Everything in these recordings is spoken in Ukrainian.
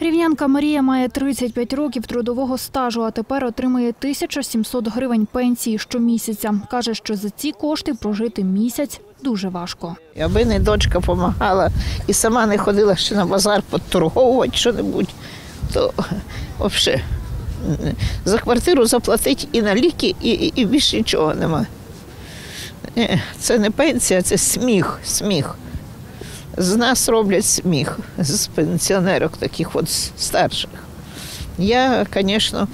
Рівнянка Марія має 35 років трудового стажу, а тепер отримує 1700 гривень пенсії щомісяця. Каже, що за ці кошти прожити місяць дуже важко. Аби не дочка допомагала і сама не ходила ще на базар поторговувати що-небудь, то взагалі за квартиру заплатити і на ліки, і, і, і більше нічого нема. Це не пенсія, це сміх, сміх. З нас роблять сміх, з пенсіонерок таких от старших. Я, звісно,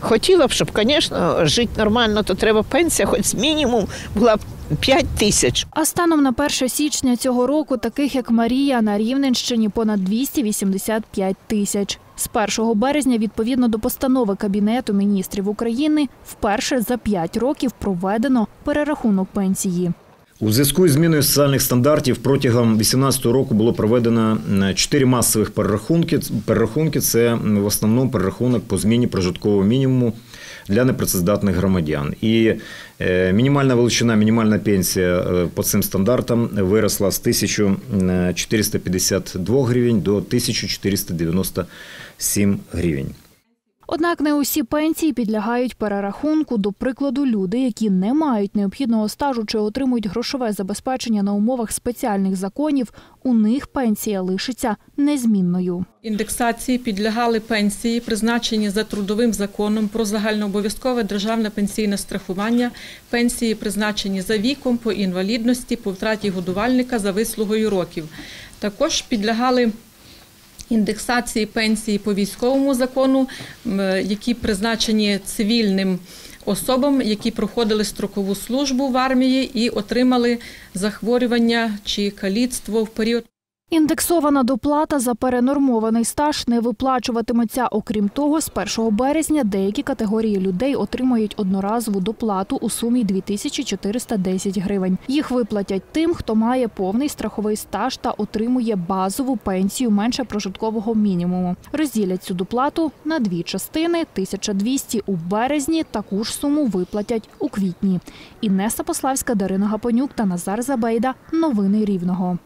хотіла б, щоб, звісно, жити нормально, то треба пенсія, хоч мінімум була б 5 тисяч. А станом на 1 січня цього року таких як Марія на Рівненщині понад 285 тисяч. З 1 березня, відповідно до постанови Кабінету міністрів України, вперше за 5 років проведено перерахунок пенсії. У зв'язку із зміною соціальних стандартів протягом 2018 року було проведено е, чотири масових перерахунки. Перерахунки це в основному перерахунок по зміні прожиткового мінімуму для непрацездатних громадян. І е, мінімальна величина, мінімальна пенсія е, по цим стандартам виросла з 1452 гривень до 1497 гривень. Однак не усі пенсії підлягають перерахунку. До прикладу, люди, які не мають необхідного стажу чи отримують грошове забезпечення на умовах спеціальних законів, у них пенсія лишиться незмінною. Індексації підлягали пенсії, призначені за трудовим законом про загальнообов'язкове державне пенсійне страхування, пенсії, призначені за віком, по інвалідності, по втраті годувальника за вислугою років. Також підлягали індексації пенсії по військовому закону, які призначені цивільним особам, які проходили строкову службу в армії і отримали захворювання чи каліцтво в період. Індексована доплата за перенормований стаж не виплачуватиметься. Окрім того, з 1 березня деякі категорії людей отримають одноразову доплату у сумі 2410 гривень. Їх виплатять тим, хто має повний страховий стаж та отримує базову пенсію менше прожиткового мінімуму. Розділять цю доплату на дві частини 1200 у березні. Таку ж суму виплатять у квітні. Інеса Пославська, Дарина Гапонюк та Назар Забейда. Новини Рівного.